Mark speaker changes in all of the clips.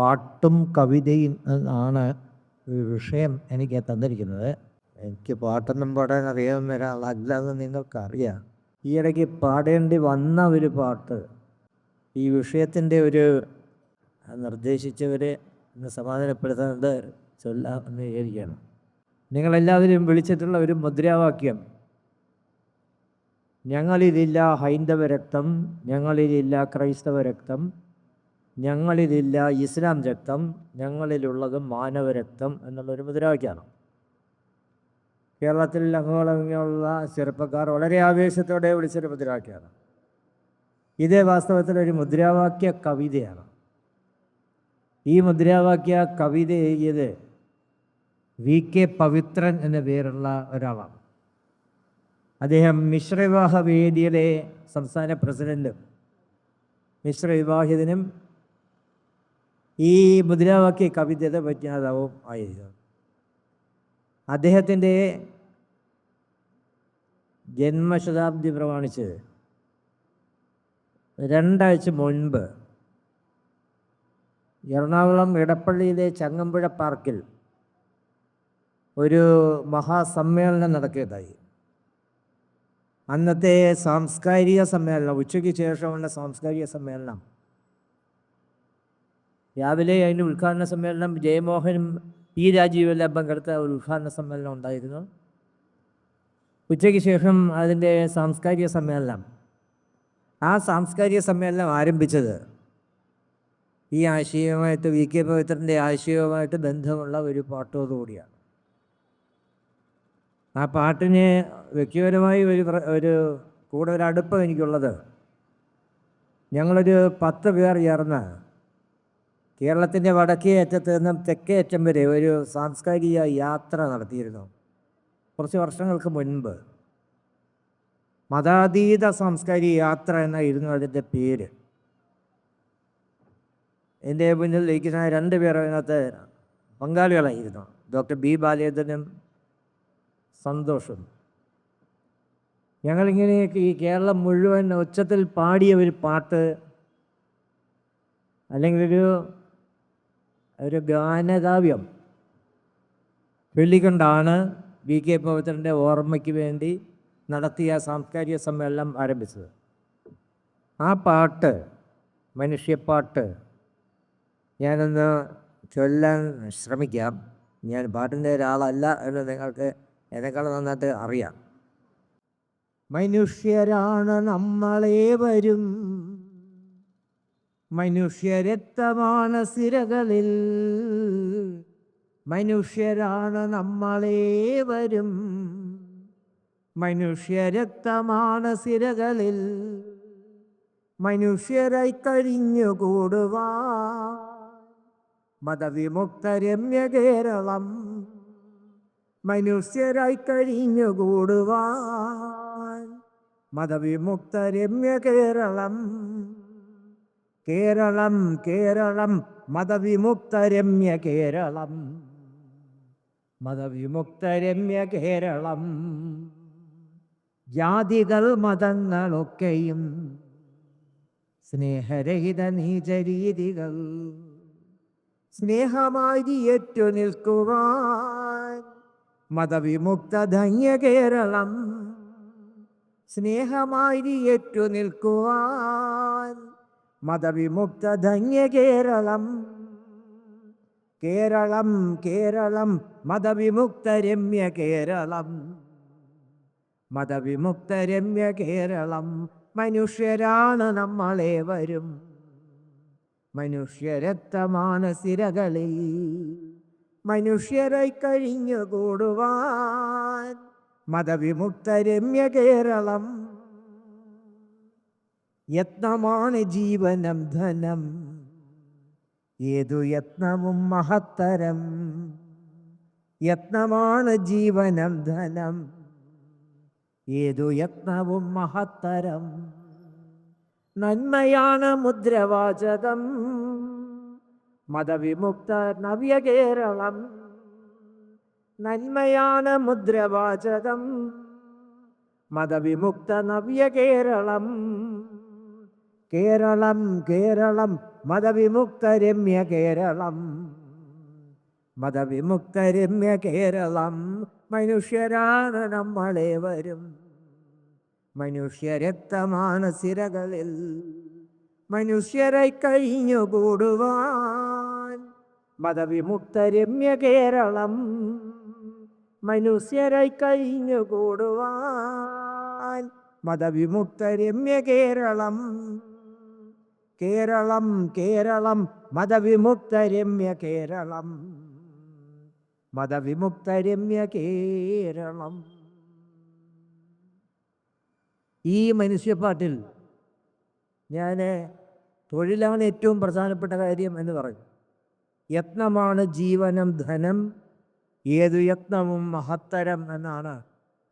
Speaker 1: പാട്ടും കവിതയും ആണ് വിഷയം എനിക്ക് തന്നിരിക്കുന്നത്. എനിക്ക് പാട്ടൊന്നും പാടാൻ അറിയാവുന്ന ഒരാളല്ല എന്ന് നിങ്ങൾക്കറിയാം. ഈ ഇടയ്ക്ക് പാടേണ്ടി വന്ന ഒരു പാട്ട് ഈ വിഷയത്തിന്റെ ഒരു നിർദ്ദേശിച്ചവരെ ഇന്ന് സമാധാനപ്പെടുത്തുന്നത് ചൊല്ലാം എന്ന് വിചാരിക്കുകയാണ്. നിങ്ങളെല്ലാവരും വിളിച്ചിട്ടുള്ള ഒരു മുദ്രാവാക്യം. ഞങ്ങളിലില്ല ഹൈന്ദവ രക്തം ഞങ്ങളിലില്ല ക്രൈസ്തവ രക്തം ഞങ്ങളിലില്ല ഇസ്ലാം രക്തം ഞങ്ങളിലുള്ളത് മാനവ രക്തം എന്നുള്ളൊരു മുദ്രാവാക്യമാണ്. കേരളത്തിൽ അങ്ങോളങ്ങനെയുള്ള ചെറുപ്പക്കാർ വളരെ ആവേശത്തോടെ വിളിച്ചൊരു മുദ്രാവാക്യമാണ്. ഇത് വാസ്തവത്തിൽ ഒരു മുദ്രാവാക്യ കവിതയാണ്. ഈ മുദ്രാവാക്യ കവിത എഴുതിയത് വി കെ പവിത്രൻ എന്ന പേരുള്ള ഒരാളാണ്. അദ്ദേഹം മിശ്രവിവാഹ വേദിയിലെ സംസ്ഥാന പ്രസിഡന്റും മിശ്രവിവാഹിതനും ഈ മുദ്രാവാക്യ കവിതയുടെ വിജ്ഞാതാവും ആയിരുന്നു. അദ്ദേഹത്തിന്റെ ജന്മശതാബ്ദി പ്രമാണിച്ച് രണ്ടാഴ്ച മുൻപ് എറണാകുളം ഇടപ്പള്ളിയിലെ ചങ്ങമ്പുഴ പാർക്കിൽ ഒരു മഹാസമ്മേളനം നടക്കുകയുണ്ടായി. അന്നത്തെ സാംസ്കാരിക സമ്മേളനം ഉച്ചയ്ക്ക് ശേഷമുള്ള സാംസ്കാരിക സമ്മേളനം രാവിലെ അതിന്റെ ഉദ്ഘാടന സമ്മേളനം ജയമോഹനും പി രാജീവെല്ലാം പങ്കെടുത്ത ഒരു ഉദ്ഘാടന സമ്മേളനം ഉണ്ടായിരുന്നു. ഉച്ചയ്ക്ക് ശേഷം അതിന്റെ സാംസ്കാരിക സമ്മേളനം. ആ സാംസ്കാരിക സമ്മേളനം ആരംഭിച്ചത് ഈ ആശയവുമായിട്ട് വി കെ പവിത്രന്റെ ആശയവുമായിട്ട് ബന്ധമുള്ള ഒരു പാട്ടോടുകൂടിയാണ് ആ പാട്ടിന് വ്യക്തിപരമായി ഒരു ഒരു കൂടുതൽ അടുപ്പം എനിക്കുള്ളത്. ഞങ്ങളൊരു പത്ത് പേർ ചേർന്ന് കേരളത്തിന്റെ വടക്കേ അറ്റത്ത് നിന്നും തെക്കേ അറ്റം വരെ ഒരു സാംസ്കാരിക യാത്ര നടത്തിയിരുന്നു. കുറച്ച് വർഷങ്ങൾക്ക് മുൻപ്. മതാതീത സാംസ്കാരിക യാത്ര എന്നായിരുന്നു അതിന്റെ പേര്. എന്റെ മുന്നിൽ ഇരിക്കുന്ന രണ്ട് പേർ അതിനകത്ത് പങ്കാളികളായിരുന്നു. ഡോക്ടർ ബി ബാലേന്ദ്രനും സന്തോഷം. ഞങ്ങളിങ്ങനെയൊക്കെ ഈ കേരളം മുഴുവൻ ഉച്ചത്തിൽ പാടിയ ഒരു പാട്ട് അല്ലെങ്കിൽ ഒരു ഒരു ഗാനകാവ്യം ചൊല്ലിക്കൊണ്ടാണ് വി കെ പവിത്രന്റെ ഓർമ്മയ്ക്ക് വേണ്ടി നടത്തിയ സാംസ്കാരിക സമ്മേളനം ആരംഭിച്ചത്. ആ പാട്ട് മനുഷ്യപ്പാട്ട് ഞാനൊന്ന് ചൊല്ലാൻ ശ്രമിക്കാം. ഞാൻ പാട്ടിന്റെ ഒരാളല്ല എന്ന് നിങ്ങൾക്ക് എന്നെക്കാൾ നന്നായിട്ട് അറിയാം. മനുഷ്യരാണ് നമ്മളേവരും. മനുഷ്യരക്തമാണ് സിരകളിൽ മനുഷ്യരാണ് നമ്മളേവരും മനുഷ്യരക്തമാണ് സിരകളിൽ മനുഷ്യരായി കഴിഞ്ഞുകൂടുവാ മതവിമുക്ത രമ്യ കേരളം മനുഷ്യരായി കഴിഞ്ഞുകൂടുവാൻ മതവിമുക്ത രമ്യ കേരളം കേരളം കേരളം മതവിമുക്ത രമ്യ കേരളം. മതവിമുക്ത രമ്യ കേരളം. ജാതികൾ മതങ്ങളൊക്കെയും സ്നേഹരഹിത നീചരീതികൾ. സ്നേഹമായി ഏറ്റു നിൽക്കുവാൻ മതവിമുക്ത ധന്യ കേരളം. സ്നേഹമായി ഏറ്റു നിൽക്കുവാൻ മതവിമുക്ത ധന്യ കേരളം. കേരളം കേരളം മതവിമുക്ത രമ്യ കേരളം. മതവിമുക്ത രമ്യ കേരളം മനുഷ്യരാണ് നമ്മളേവരും. മനുഷ്യരക്തമാണ് സിരകളിൽ മനുഷ്യരായി കഴിഞ്ഞുകൂടുവാൻ. മതവിമുക്ത രമ്യ കേരളം യത്നമാണ് ജീവനം ധനം. ഏതു യത്നവും മഹത്തരം. യത്നമാണ് ജീവനം ധനം. ഏതു യത്നവും മഹത്തരം. നന്മയാണ് മുദ്രവാചകം. മതവിമുക്ത നവ്യ കേരളം. നന്മയാണ് മുദ്രവാചകം. മതവിമുക്ത നവ്യ കേരളം. കേരളം കേരളം മതവിമുക്തരമ്യ കേരളം. മതവിമുക്തരമ്യ കേരളം മനുഷ്യരാണ് നമ്മളെ വരും. മനുഷ്യരക്തമാണ് സിരകളിൽ മനുഷ്യരെ കഴിഞ്ഞുകൂടുവാൻ. മതവിമുക്തരമ്യ കേരളം മനുഷ്യരെ കഴിഞ്ഞുകൂടുവാൻ. മതവിമുക്തരമ്യ കേരളം കേരളം കേരളം മതവിമുക്തരമ്യ കേരളം. മതവിമുക്തരമ്യ കേരളം. ഈ മനുഷ്യപ്പാട്ടിൽ ഞാൻ തൊഴിലാണ് ഏറ്റവും പ്രധാനപ്പെട്ട കാര്യം എന്ന് പറഞ്ഞു യത്നമാണ് ജീവനം ധനം ഏതു യത്നവും മഹത്തരം എന്നാണ്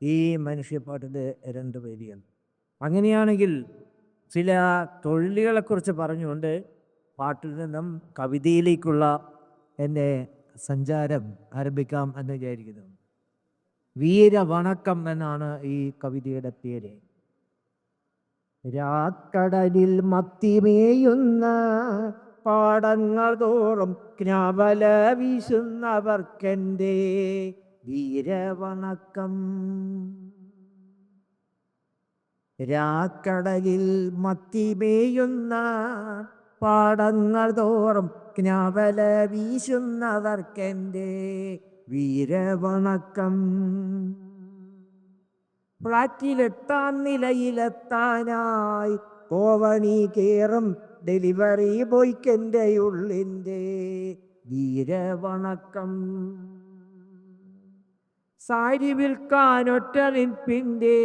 Speaker 1: ഈ മനുഷ്യപ്പാട്ടിന്റെ രണ്ട് പേരുകൾ. അങ്ങനെയാണെങ്കിൽ ചില തൊഴിലുകളെക്കുറിച്ച് പറഞ്ഞുകൊണ്ട് പാട്ടിൽ നിന്നും കവിതയിലേക്കുള്ള എന്റെ സഞ്ചാരം ആരംഭിക്കാം എന്ന് വിചാരിക്കുന്നു. വീരവണക്കം എന്നാണ് ഈ കവിതയുടെ പേര്. രാക്കടലിൽ മത്തിമേയുന്ന പാടങ്ങൾ തോറും ജ്ഞാപല വീശുന്നവർക്കെന്റെ വീരവണക്കം. രാക്കടലിൽ മത്തിമേയുന്ന പാടങ്ങൾ തോറും ജ്ഞാപല വീശുന്നവർക്കെന്റെ വീരവണക്കം. ഫ്ളാറ്റിലെത്താൻ നിലയിലെത്താനായി കോവണി കേറും ഡെലിവറി ബോയ്ക്കെന്റെ ഉള്ളിന്റെ വീരവണക്കം. സാരി നിൽപ്പിന്റെ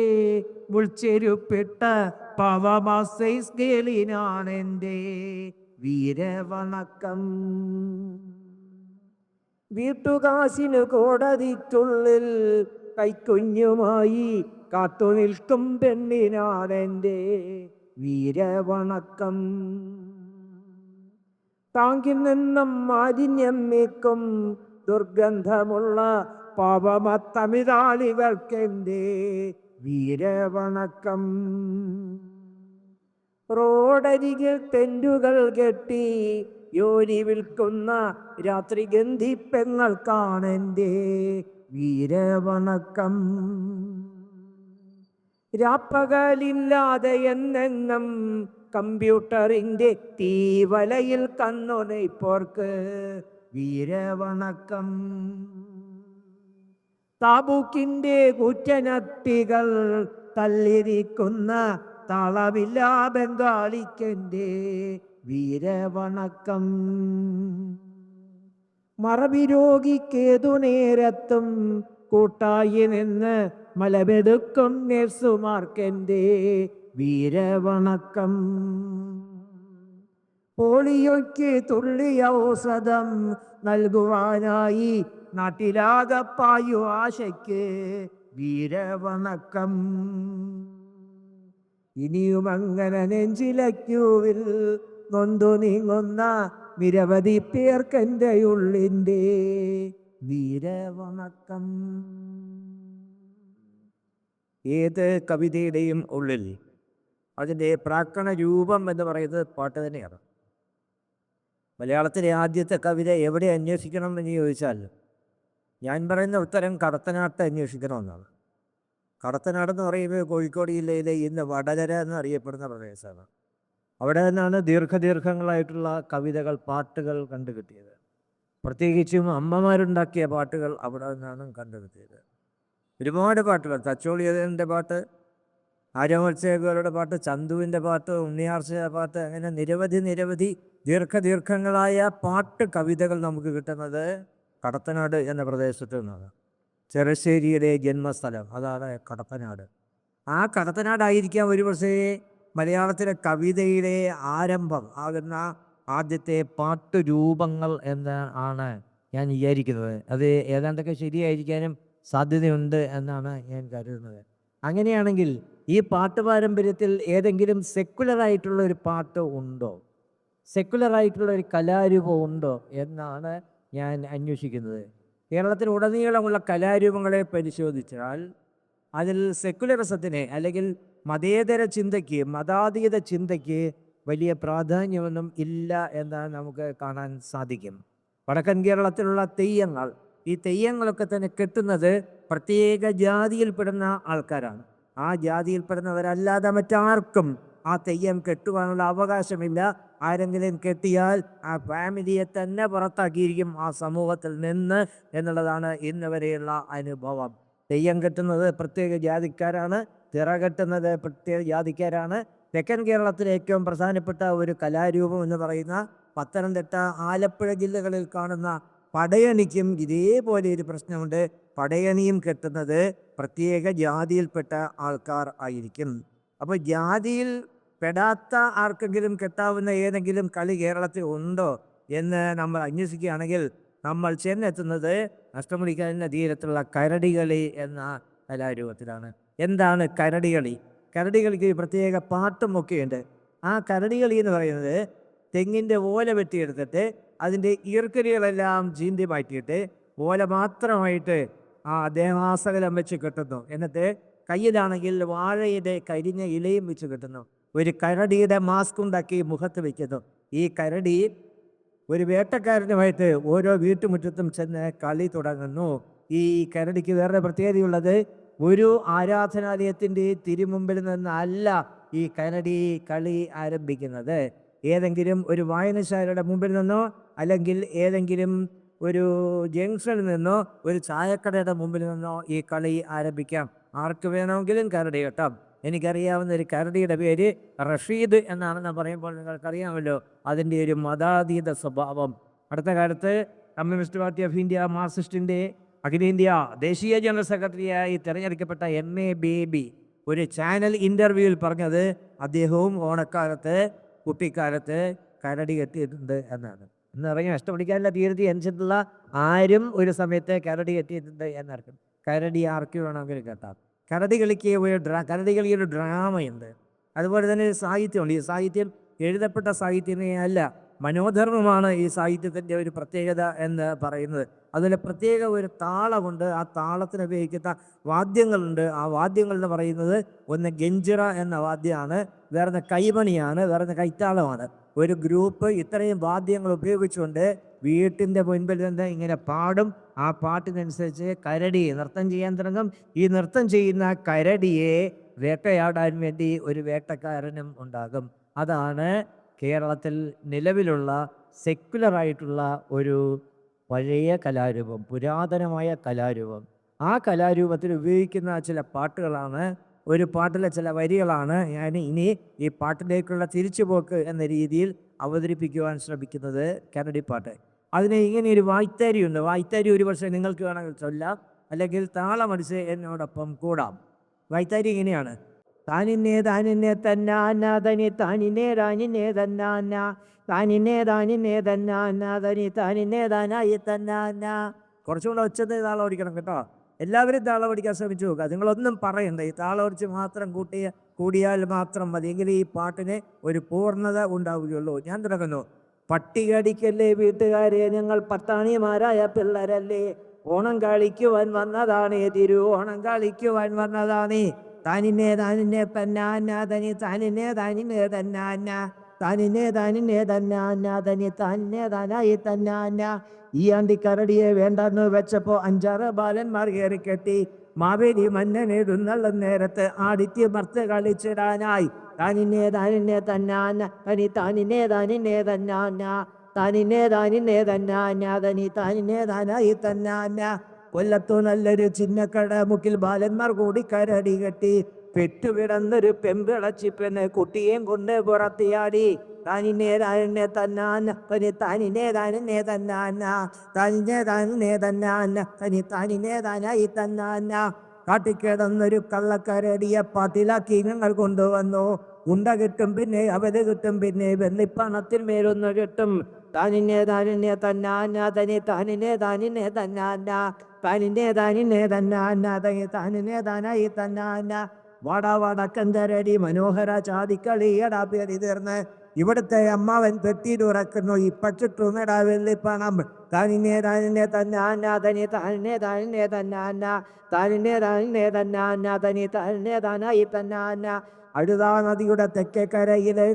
Speaker 1: മുൾച്ചെരുപ്പിട്ട പവമാസൈസ് കേളിനാണെന്റെ വീരവണക്കം. വീട്ടുകാശിനു കോടതിക്കുള്ളിൽ കൈക്കുഞ്ഞുമായി കാത്തു നിൽക്കും പെണ്ണിനാണെന്റെ വീരവണക്കം. താങ്കിൽ നിന്നും മാലിന്യം നീക്കും ദുർഗന്ധമുള്ള പാപമത്തമിതാളികൾക്കെന്റെ വീരവണക്കം? റോഡരികിൽ തെന്റുകൾ കെട്ടി യോനി വിൽക്കുന്ന രാത്രി ഗന്ധിപ്പെങ്ങൾക്കാണെന്റെ വീരവണക്കം? രാപ്പകലില്ലാതെ എന്നെന്നും കമ്പ്യൂട്ടറിന്റെ തീവലയിൽ കണ്ണുനൈപ്പോർക്ക് വീരവണക്കം? താബൂക്കിന്റെ കുറ്റനത്തികൾ തല്ലിരിക്കുന്ന തളവില്ല ബംഗാളിക്കന്റെ വീരവണക്കം. മറവിരോഗിക്കേതു നേരത്തും കൂട്ടായി നിന്ന് മലമെടുക്കും നേഴ്സുമാർക്കെന്റെ വീരവണക്കം. പോളിയോയ്ക്ക് തുള്ളി ഔഷധം നൽകുവാനായി നാട്ടിലാകപ്പായു ആശയ്ക്ക് വീരവണക്കം. ഇനിയും അങ്ങനെ നെഞ്ചിലക്യൂവിൽ നൊന്തു നീങ്ങുന്ന നിരവധി പേർക്കെന്റെ ഉള്ളിന്റെ വീരവണക്കം. ഏത് കവിതയുടെയും ഉള്ളിൽ അതിന്റെ പ്രാക്കണ രൂപം എന്ന് പറയുന്നത് പാട്ട് തന്നെയാണ്. മലയാളത്തിലെ ആദ്യത്തെ കവിത എവിടെ അന്വേഷിക്കണം എന്ന് ചോദിച്ചാൽ ഞാൻ പറയുന്ന ഉത്തരം കടത്തനാട്ട് അന്വേഷിക്കണമെന്നാണ് കടത്തനാട് എന്ന് പറയുമ്പോൾ കോഴിക്കോട് ജില്ലയിലെ ഇന്ന് വടകര എന്നറിയപ്പെടുന്ന പ്രദേശമാണ്. അവിടെ നിന്നാണ് ദീർഘദീർഘങ്ങളായിട്ടുള്ള കവിതകൾ പാട്ടുകൾ കണ്ടുകിട്ടിയത്. പ്രത്യേകിച്ചും അമ്മമാരുണ്ടാക്കിയ പാട്ടുകൾ അവിടെ നിന്നാണ് കണ്ടുകിട്ടിയത്. ഒരുപാട് പാട്ടുകൾ തച്ചോളിയതിന്റെ പാട്ട് ആര്യമത്സ്യകളുടെ പാട്ട് ചന്തുവിന്റെ പാട്ട് ഉണ്ണിയാർച്ചയുടെ പാട്ട് അങ്ങനെ നിരവധി നിരവധി ദീർഘദീർഘങ്ങളായ പാട്ട് കവിതകൾ നമുക്ക് കിട്ടുന്നത് കടത്തനാട് എന്ന പ്രദേശത്ത് നിന്നാണ് ചെറുശ്ശേരിയുടെ ജന്മസ്ഥലം അതാണ് കടത്തനാട് ആ കടത്തനാടായിരിക്കാം ഒരു പക്ഷേ മലയാളത്തിലെ കവിതയുടെ ആരംഭം ആകുന്ന ആദ്യത്തെ പാട്ട് രൂപങ്ങൾ എന്ന് ആണ് ഞാൻ വിചാരിക്കുന്നത്. അത് ഏതാണ്ടൊക്കെ ശരിയായിരിക്കാനും സാധ്യതയുണ്ട് എന്നാണ് ഞാൻ കരുതുന്നത്. അങ്ങനെയാണെങ്കിൽ ഈ പാട്ട് പാരമ്പര്യത്തിൽ ഏതെങ്കിലും സെക്കുലറായിട്ടുള്ള ഒരു പാട്ട് ഉണ്ടോ? സെക്കുലറായിട്ടുള്ള ഒരു കലാരൂപം ഉണ്ടോ? എന്നാണ് ഞാൻ അന്വേഷിക്കുന്നത്. കേരളത്തിൽ ഉടനീളമുള്ള കലാരൂപങ്ങളെ പരിശോധിച്ചാൽ അതിൽ സെക്കുലറിസത്തിന് അല്ലെങ്കിൽ മതേതര ചിന്തയ്ക്ക് മതാതീത ചിന്തയ്ക്ക് വലിയ പ്രാധാന്യമൊന്നും ഇല്ല എന്ന് നമുക്ക് കാണാൻ സാധിക്കും. വടക്കൻ കേരളത്തിലുള്ള തെയ്യങ്ങൾ ഈ തെയ്യങ്ങളൊക്കെ തന്നെ കെട്ടുന്നത് പ്രത്യേക ജാതിയിൽപ്പെടുന്ന ആൾക്കാരാണ്. ആ ജാതിയിൽപ്പെടുന്നവരല്ലാതെ മറ്റാർക്കും ആ തെയ്യം കെട്ടുവാനുള്ള അവകാശമില്ല. ആരെങ്കിലും കെട്ടിയാൽ ആ ഫാമിലിയെ തന്നെ പുറത്താക്കിയിരിക്കും ആ സമൂഹത്തിൽ നിന്ന് എന്നുള്ളതാണ് ഇന്ന് വരെയുള്ള അനുഭവം. തെയ്യം കെട്ടുന്നത് പ്രത്യേക ജാതിക്കാരാണ് തിറ കെട്ടുന്നത് പ്രത്യേക ജാതിക്കാരാണ്. തെക്കൻ കേരളത്തിലെ ഏറ്റവും പ്രധാനപ്പെട്ട ഒരു കലാരൂപം എന്ന് പറയുന്ന പത്തനംതിട്ട ആലപ്പുഴ ജില്ലകളിൽ കാണുന്ന പടയണിക്കും ഇതേപോലെ ഒരു പ്രശ്നമുണ്ട്. പടയണിയും കെട്ടുന്നത് പ്രത്യേക ജാതിയിൽപ്പെട്ട ആൾക്കാർ ആയിരിക്കും. അപ്പോൾ ജാതിയിൽ പെടാത്ത ആർക്കെങ്കിലും കെട്ടാവുന്ന ഏതെങ്കിലും കളി കേരളത്തിൽ ഉണ്ടോ എന്ന് നമ്മൾ അന്വേഷിക്കുകയാണെങ്കിൽ നമ്മൾ ചെന്നെത്തുന്നത് അഷ്ടമുടിക്കാലിന്റെ തീരത്തുള്ള കരടികളി എന്ന കലാരൂപത്തിലാണ്. എന്താണ് കരടികളി കരടികളിക്ക് പ്രത്യേക പാട്ടും ഒക്കെയുണ്ട് ആ കരടികളി എന്ന് പറയുന്നത് തെങ്ങിന്റെ ഓല വെട്ടിയെടുത്തിട്ട് അതിന്റെ ഈർക്കരികളെല്ലാം ചീന്തി മാറ്റിയിട്ട് ഓല മാത്രമായിട്ട് ആ ദേവാസകലം വെച്ച് കെട്ടുന്നു. എന്നിട്ട് കയ്യിലാണെങ്കിൽ വാഴയുടെ കരിഞ്ഞ ഇലയും വെച്ച് കെട്ടുന്നു. ഒരു കരടിയുടെ മാസ്ക് ഉണ്ടാക്കി മുഖത്ത് വയ്ക്കുന്നു ഈ കരടി ഒരു വേട്ടക്കാരനുമായിട്ട് ഓരോ വീട്ടുമുറ്റത്തും ചെന്ന് കളി തുടങ്ങുന്നു. ഈ കരടിക്ക് വേറെ പ്രത്യേകതയുള്ളത് ഒരു ആരാധനാലയത്തിന്റെ തിരുമുമ്പിൽ നിന്നല്ല ഈ കരടി കളി ആരംഭിക്കുന്നത്. ഏതെങ്കിലും ഒരു വായനശാലയുടെ മുമ്പിൽ നിന്നോ അല്ലെങ്കിൽ ഏതെങ്കിലും ഒരു ജംഗ്ഷനിൽ നിന്നോ ഒരു ചായക്കടയുടെ മുമ്പിൽ നിന്നോ ഈ കളി ആരംഭിക്കാം. ആർക്ക് വേണമെങ്കിലും കരടി കേട്ടാം. എനിക്കറിയാവുന്ന ഒരു കരടിയുടെ പേര് റഷീദ് എന്നാണെന്ന് പറയുമ്പോൾ നിങ്ങൾക്കറിയാമല്ലോ. അതിന്റെ ഒരു മതാതീത സ്വഭാവം. അടുത്ത കാലത്ത് കമ്മ്യൂണിസ്റ്റ് പാർട്ടി ഓഫ് ഇന്ത്യ മാർക്സിസ്റ്റിന്റെ അഖിലേന്ത്യാ ദേശീയ ജനറൽ സെക്രട്ടറിയായി തിരഞ്ഞെടുക്കപ്പെട്ട എം എ ബേബി ഒരു ചാനൽ ഇന്റർവ്യൂവിൽ പറഞ്ഞത് അദ്ദേഹവും ഓണക്കാലത്ത് കുപ്പിക്കാലത്ത് കരടി കെട്ടിയിട്ടുണ്ട് എന്നാണ്. എന്ന് പറഞ്ഞാൽ ഇഷ്ടപിടിക്കാനുള്ള തീരത്തി അനുസരിച്ചുള്ള ആരും ഒരു സമയത്ത് കരടി കെട്ടിയിട്ടുണ്ട് എന്നർത്ഥം കരടി ആർക്ക് വേണമെങ്കിലും കേട്ടാം. കരടി കളിക്ക് ഒരു ഡ്രാ കരടി കളിക്ക് ഒരു ഡ്രാമയുണ്ട്. അതുപോലെ തന്നെ സാഹിത്യമുണ്ട്. ഈ സാഹിത്യം എഴുതപ്പെട്ട സാഹിത്യമേ അല്ല മനോധർമ്മമാണ് ഈ സാഹിത്യത്തിന്റെ ഒരു പ്രത്യേകത എന്ന് പറയുന്നത്. അതുപോലെ പ്രത്യേക ഒരു താളമുണ്ട്. ആ താളത്തിന് ഉപയോഗിക്കുന്ന വാദ്യങ്ങളുണ്ട്. ആ വാദ്യങ്ങൾ എന്ന് പറയുന്നത് ഒന്ന് ഗഞ്ചിറ എന്ന വാദ്യമാണ്. വേറെ കൈമണിയാണ്. വേറെ കൈത്താളമാണ്. ഒരു ഗ്രൂപ്പ് ഇത്രയും വാദ്യങ്ങൾ ഉപയോഗിച്ചുകൊണ്ട് വീട്ടിന്റെ മുൻപിൽ നിന്ന് ഇങ്ങനെ പാടും. ആ പാട്ടിനനുസരിച്ച് കരടി നൃത്തം ചെയ്യാൻ തുടങ്ങും. ഈ നൃത്തം ചെയ്യുന്ന കരടിയെ വേട്ടയാടാൻ വേണ്ടി ഒരു വേട്ടക്കാരനും ഉണ്ടാകും. അതാണ് കേരളത്തിൽ നിലവിലുള്ള സെക്കുലറായിട്ടുള്ള ഒരു പഴയ കലാരൂപം പുരാതനമായ കലാരൂപം. ആ കലാരൂപത്തിൽ ഉപയോഗിക്കുന്ന ചില പാട്ടുകളാണ്. ഒരു പാട്ടിലെ ചില വരികളാണ് ഞാൻ ഇനി ഈ പാട്ടിലേക്കുള്ള തിരിച്ചുപോക്ക് എന്ന രീതിയിൽ അവതരിപ്പിക്കുവാൻ ശ്രമിക്കുന്നത് കനഡി പാട്ട്. അതിന് ഇങ്ങനെ ഒരു വായ്ത്താരിയുണ്ട് വായ്ത്താരി ഒരു പക്ഷേ നിങ്ങൾക്ക് വേണമെങ്കിൽ ചൊല്ലാം. അല്ലെങ്കിൽ താളമടിച്ച് എന്നോടൊപ്പം കൂടാം. വായ്ത്താരി ഇങ്ങനെയാണ് താനിന്നേ താനിന്നെ തന്നാന തനി താനിന്നേ താനിന്നേ തന്നാന താനിന്നേ താനിന്നേ തന്നാന തനി താനിന്നേ താനായി തന്നാന കുറച്ചുകൂടെ ഒച്ചത് താളം ഓടിക്കണം കേട്ടോ. എല്ലാവരും താളം ഓടിക്കാൻ ശ്രമിച്ചു നോക്കുക നിങ്ങളൊന്നും പറയണ്ട. ഈ താളം ഓടിച്ച് മാത്രം കൂട്ടിയ കൂടിയാൽ മാത്രം മതി. എങ്കിൽ ഈ പാട്ടിന് ഒരു പൂർണത ഉണ്ടാവുകയുള്ളൂ. ഞാൻ തുടങ്ങുന്നു. പട്ടികടിക്കല്ലേ വീട്ടുകാരെ? ഞങ്ങൾ പട്ടാണിമാരായ പിള്ളേരല്ലേ. ഓണം കളിക്കുവാൻ വന്നതാണ് തിരു ഓണം കളിക്കുവാൻ വന്നതാണ്. താനിന്നെ താനിന്നെ പെന്നാന്ന തനി താനിന്നെ താനിന്നെ തന്നാന്ന താനിന്നെ തനിനെ തന്നാന്ന തനി തന്നെ തനായി തന്നാന്ന ഈ അണ്ടിക്കരടിയെ വേണ്ടെന്ന് വെച്ചപ്പോ അഞ്ചാറ് ബാലന്മാർ കയറി കെട്ടി. മാവേലി മന്നനെഴുന്നള്ള നേരത്ത് ആദിത്യ മർത്ത് കളിച്ചിടാനായി. താനിന്നെ താനിന്നെ തന്നാന്ന തനി താനിന്നെ താനിന്നെ തന്നാന്ന താനിന്നെ താനിന്നെ തന്നാന്ന തനി താനിന്നെ താനായി തന്നാന്ന കൊല്ലത്തു നല്ലൊരു ചിന്നക്കട മുക്കിൽ ബാലന്മാർ കൂടി കരടി കെട്ടി. പെറ്റുവിടന്നൊരു പെമ്പിളച്ചിപ്പെന്ന് കുട്ടിയേം കൊണ്ട് പുറത്തിയാടി. താനിന്നെ താനിന്നെ തന്നാന്ന തനി താനിന്നെ താനിന്നെ തന്നാന്ന താനിന്നെ താനിന്നെ തന്നാന്ന തനി താനിന്നെ താനായി തന്നാന്ന. കാട്ടിക്കിടന്നൊരു കള്ളക്കരടിയെ പാട്ടിലാക്കി ഞങ്ങൾ കൊണ്ടുവന്നു. ഉണ്ട കിട്ടും പിന്നെ അവർ കിട്ടും പിന്നെ വെള്ളിപ്പണത്തിന്മേലൊന്ന് കിട്ടും. താനിന്നെ താനിനെ തന്നാന്ന തനി താനിനെ താനിനെ തന്നാന്ന താനിനെ താനിനെ തന്നാന്ന തനി താനിനെ താനായി തന്നാന്ന. വാടാ വാടക്കന്തരടി മനോഹര ചാതിക്കളിയടാ പേടി തീർന്ന്. ഇവിടുത്തെ അമ്മാവൻ പെട്ടിയിലുറക്കുന്നു ഇപ്പച്ചിട്ടുന്നടാ വെള്ളിപ്പണം താനിനെ തന്നെ തന്നാന്ന തനി താനിന്നെ താനിന്നെ താനിനെ താനിനെ തന്നെ തന്നാന്ന തനി താനിനെ താനായി തന്നാന്ന അഴുതാ നദിയുടെ പാറച്ചെ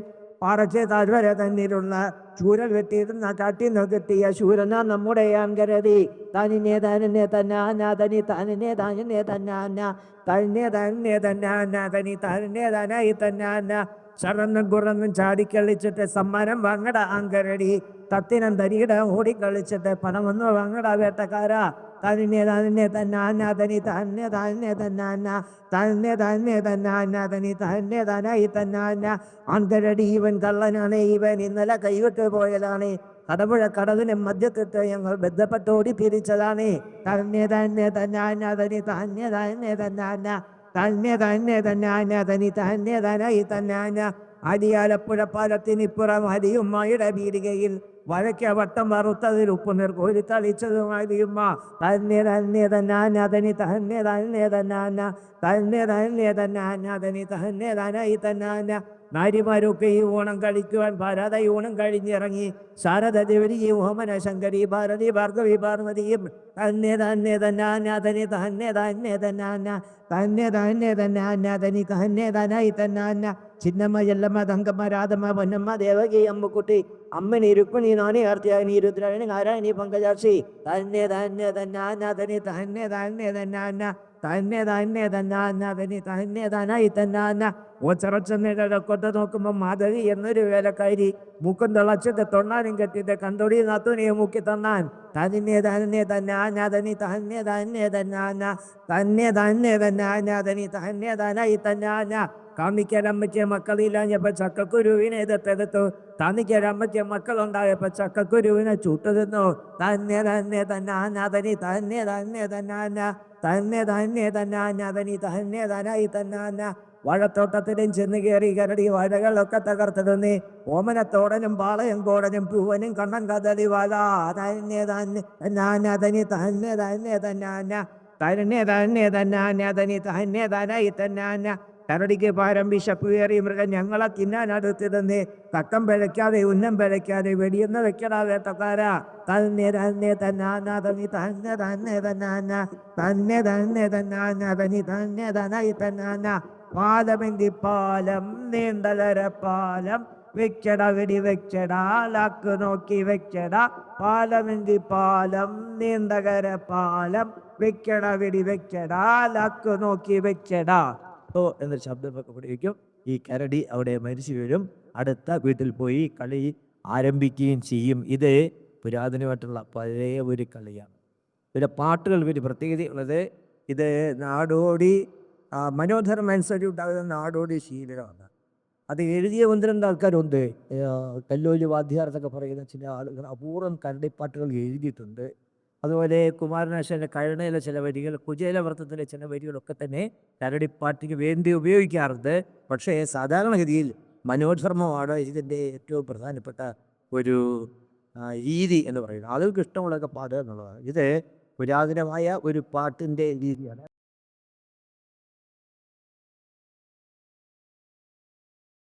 Speaker 1: താഴ്വര തന്നിരുന്ന ചൂരൽ വെട്ടിയിരുന്ന കാട്ടിൽ കിട്ടിയ ശൂരന നമ്മുടെ അങ്കരതി താനിനെ താനിനെ തന്നാന തനി താനിനെ താനിനെ തന്നാന തന്നെ തന്നെ തന്നാന തനി താനിനെ താനായി തന്നാന ചടന്നും കുറന്നും ചാടിക്കളിച്ചിട്ട് സമ്മാനം വാങ്ങട ആങ്കരടി. തത്തിനം തരികിട ഓടിക്കളിച്ചിട്ട് പണമൊന്നും വാങ്ങട വേട്ടക്കാര. തന്നെ തന്നെ തന്നാന തനി തന്നെ തന്നെ തന്നാന തന്നെ തന്നെ തന്നാന തനി തന്നെ തനായി തന്നാന അന്തരടി ഇവൻ കള്ളനാണ് ഇവൻ ഇന്നലെ കൈവിട്ട് പോയതാണ്. കടപുഴ കടവിനെ മധ്യത്തിട്ട് ഞങ്ങൾ ബന്ധപ്പെട്ടോടി തിരിച്ചതാണ് തന്നെ തന്നെ തന്നാന തനി തന്നെ തന്നെ തന്നാന തന്നെ തന്നെ തന്നാന തനി തന്നെ തനായി തന്നാന അടിയാലപ്പുഴ പാലത്തിനിപ്പുറം ഹരിയുമ്മയുടെ പീടികയിൽ വഴക്ക വട്ടം വറുത്തതിൽ ഉപ്പുനീർ കോരി തളിച്ചതും ഹരിയുമ്മ. തന്നെ തന്നെ തന്നാന തനി തന്നെ തന്നെ തന്നാന തന്നെ തന്നെ തന്നാന തനി തന്നെ തനായി തന്നാന. നാരിമാരൊക്കെ ഈ ഓണം കഴിക്കുവാൻ ഭാരത ഊണം കഴിഞ്ഞിറങ്ങി. ശാരദ ദേവരി ഓമന ശങ്കരി ഭാരതി ഭാർഗവി പാർവതിയും തന്നെ തന്നെ തന്നാന അതനി തന്നെ തന്നെ തന്നാന തന്നെ തന്നെ തന്നാന അതനി തന്നെ തനായി തന്നാന. ചിന്നമ്മ ചെല്ലമ്മ തങ്കമ്മ രാധമ്മ പൊന്നമ്മ ദേവകി അമ്മക്കുട്ടി അമ്മനി രുക്മിണി നാണി ആർത്തിയാനി രുദ്രായണി നാരായണി പങ്കജാക്ഷി തന്നെ തന്നെ തന്നാന തനി തന്നെ തന്നെ തന്നാന തന്നെ തന്നെ തന്നാന തനി തന്നെ തനായി തന്നാന ഓച്ചറച്ചെന്നിട കൊത്ത നോക്കുമ്പോൾ മാധവി എന്നൊരു വേലക്കാരി മൂക്കും തിളച്ചിട്ട് തൊണ്ണാനും കെട്ടിട്ട് കണ്ടൊടി നാത്തുനിയെ മുക്കി തന്നാൻ തന്നെ തന്നെ തന്നാന തനി തന്നെ തന്നെ തന്നാന തന്നെ തന്നെ തന്നാന തനി തന്നെ തനായി തന്നാന കാമിക്കരമ്മയ്ക്ക് മക്കളില്ലാഞ്ഞപ്പോൾ ചക്കക്കുരുവിനെ എതിർത്തെടുത്തു താന്നിക്കരമ്മയ്ക്ക് മക്കളുണ്ടായപ്പോൾ ചക്കക്കുരുവിനെ ചൂട്ടു തിന്നു തന്നെ തന്നെ തന്നെ തനി തന്നെ തന്നെ തന്നാന തന്നെ തന്നെ തന്നെ തനി തന്നെ തനായി തന്നാന വാഴത്തോട്ടത്തിലും ചെന്ന് കയറി കരടി വാഴകളൊക്കെ തകർത്തിടുന്നേ. ഓമനത്തോടനും പാളയം കോടനും പൂവനും കണ്ണൻ കഥലി വല തന്നെ തന്നെ തന്നാന തനി തന്നെ തന്നെ തന്നാന തന്നെ തന്നെ തന്നാന തനി തന്നെ തനായി തന്നാന കരടിക്ക് പാരം ശപ്പുകയറി കയറി മൃഗം ഞങ്ങളെ തിന്നാൻ അടുത്തിരുന്നേ തക്കം പിഴയ്ക്കാതെ ഉന്നം പിഴയ്ക്കാതെ വെടിയെന്ന് വെക്കടാ വേട്ടക്കാരാ തന്നെ തന്നെ തന്നാന തനി തന്നെ തന്നെ തന്നാന തന്നെ തന്നെ തന്നാന തനി തന്നെ തനായി തന്നാന പാലമെന്തി പാലം നീന്തലര പാലം വെച്ചട വെടി വെച്ചടാ ലാക്ക് നോക്കി വെച്ചടാ പാലമെന്തി പാലം നീണ്ടകര പാലം വെക്കട വെടി വെച്ചടാ ലാക്ക് നോക്കി വെച്ചടാ ഓ എന്നൊരു ശബ്ദമൊക്കെ വയ്ക്കും ഈ കരടി അവിടെ മരിച്ചു വീഴും. അടുത്ത വീട്ടിൽ പോയി കളി ആരംഭിക്കുകയും ചെയ്യും. ഇത് പുരാതനമായിട്ടുള്ള പഴയ ഒരു കളിയാണ്. പിന്നെ പാട്ടുകൾ ഒരു പ്രത്യേകതയുള്ളത് ഇത് നാടോടി ആ, മനോധർമ്മ അനുസരിച്ച് ഉണ്ടാകുന്ന നാടോടി ശീലമാണ്. അത് എഴുതിയ ഒന്ന് രണ്ട് ആൾക്കാരുണ്ട്. കല്ലോലി വാദ്യാർ എന്നൊക്കെ പറയുന്ന ചില ആളുകൾ അപൂർവം കരടിപ്പാട്ടുകൾ എഴുതിയിട്ടുണ്ട്. അതുപോലെ കുമാരനാശാന്റെ കരുണയിലെ ചില വരികൾ കുചേലവൃത്തത്തിലെ ചില വരികളൊക്കെ തന്നെ കരടിപ്പാട്ടിക്ക് വേണ്ടി ഉപയോഗിക്കാറുണ്ട്. പക്ഷേ സാധാരണഗതിയിൽ മനോധർമ്മമാണ് ഇതിന്റെ ഏറ്റവും പ്രധാനപ്പെട്ട ഒരു രീതി എന്ന് പറയുന്നത്. ആളുകൾക്ക് ഇഷ്ടമുള്ളതൊക്കെ പാടുക എന്നുള്ളതാണ്. ഇത് പുരാതനമായ ഒരു പാട്ടിന്റെ രീതിയാണ്.